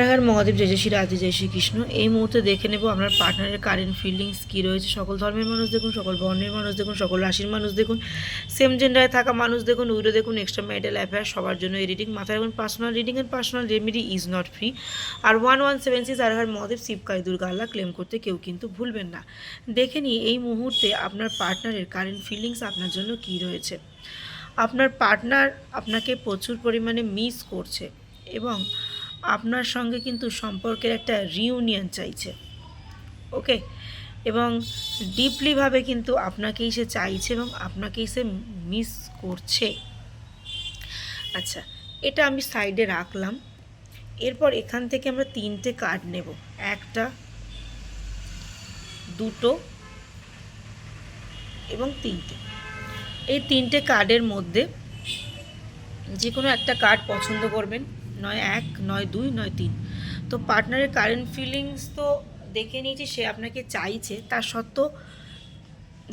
রাখার মহাদেব, জয় জয় শ্রী রাধে, জয় শ্রীকৃষ্ণ এই মুহূর্তে দেখে নেব আপনার পার্টনারের কারেন্ট ফিলিংস কী রয়েছে। সকল ধর্মের মানুষ দেখুন, সকল বর্ণের মানুষ দেখুন, সকল রাশির মানুষ দেখুন সেম জেন্ডারে থাকা মানুষ দেখুন উইডো দেখুন এক্সট্রা ম্যারিটাল অ্যাফেয়ার সবার জন্য এই রিডিং মাথায় রাখুন personal reading and personal remedy is not free R one one seven six আর মহাদেব শিবকালী দুর্গা, আল্লাহ ক্লেম করতে কেউ কিন্তু ভুলবেন না। দেখে নিই, এই মুহূর্তে আপনার পার্টনারের কারেন্ট ফিলিংস আপনার জন্য কী রয়েছে। আপনার পার্টনার আপনাকে প্রচুর পরিমাণে মিস করছে এবং আপনার সঙ্গে কিন্তু সম্পর্কের একটা রিউনিয়ন চাইছে। ওকে এবং ডিপলিভাবে কিন্তু আপনাকেই সে চাইছে এবং আপনাকেই সে মিস করছে। আচ্ছা এটা আমি সাইডে রাখলাম। এরপর এখান থেকে আমরা তিনটে কার্ড নেব। একটা, দুটো এবং তিনটে। এই তিনটে কার্ডের মধ্যে যে কোনো একটা কার্ড পছন্দ করবেন। নয় এক, নয় দুই, নয় তিন। তো পার্টনারের কারেন্ট ফিলিংস তো দেখে নিয়েছি, সে আপনাকে চাইছে। তার সত্ত্বেও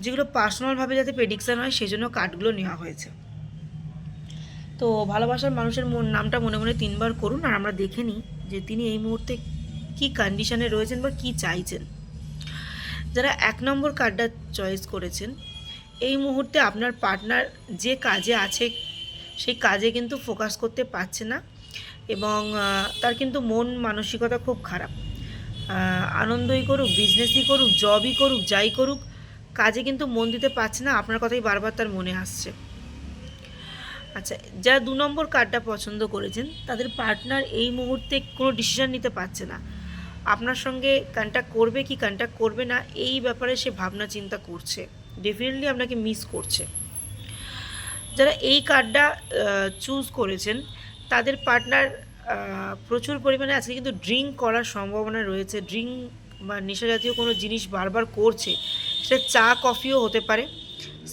যেগুলো পার্সোনালভাবে যাতে প্রেডিকশান হয় সেই জন্য কার্ডগুলো নেওয়া হয়েছে। তো ভালোবাসার মানুষের মন, নামটা মনে মনে তিনবার করুন আর আমরা দেখে নিই যে তিনি এই মুহূর্তে কী কন্ডিশনে রয়েছেন বা কী চাইছেন। যারা এক নম্বর কার্ডটা চয়েস করেছেন, এই মুহূর্তে আপনার পার্টনার যে কাজে আছে, সেই কাজে কিন্তু ফোকাস করতে পারছে না। এবং তার কিন্তু মন মানসিকতা খুব খারাপ। আনন্দই করুক বিজনেসই করুক জবই করুক, যাই করুক, কাজে কিন্তু মন দিতে পারছে না, আপনার কথাই বারবার তার মনে আসছে। আচ্ছা যারা দু নম্বর কার্ডটা পছন্দ করেছেন, তাদের পার্টনার এই মুহূর্তে কোনো ডিসিশন নিতে পারছে না। আপনার সঙ্গে কন্ট্যাক্ট করবে কি কন্ট্যাক্ট করবে না, এই ব্যাপারে সে ভাবনা চিন্তা করছে। ডেফিনেটলি আপনাকে মিস করছে। যারা এই কার্ডটা চুজ করেছেন তাদের পার্টনার প্রচুর পরিমাণে আজকে কিন্তু ড্রিঙ্ক করার সম্ভাবনা রয়েছে। ড্রিঙ্ক বা নেশা জাতীয় কোনো জিনিস বারবার করছে, সেটা চা কফিও হতে পারে।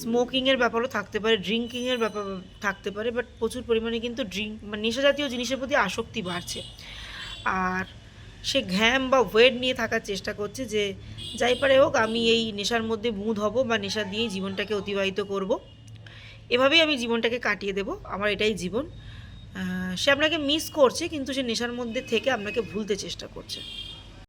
স্মোকিংয়ের ব্যাপারও থাকতে পারে ড্রিঙ্কিংয়ের ব্যাপার থাকতে পারে বাট প্রচুর পরিমাণে কিন্তু ড্রিঙ্ক বা নেশা জাতীয় জিনিসের প্রতি আসক্তি বাড়ছে। আর সে ঘ্যাম বা ওয়েট নিয়ে থাকার চেষ্টা করছে যে, যাই পারে হোক, আমি এই নেশার মধ্যে মুদ হব বা নেশা দিয়েই জীবনটাকে অতিবাহিত করব। এভাবেই আমি জীবনটাকে কাটিয়ে দেব। আমার এটাই জীবন। সে আপনাকে মিস করছে কিন্তু সে নেশার মধ্যে থেকে আপনাকে ভুলতে চেষ্টা করছে।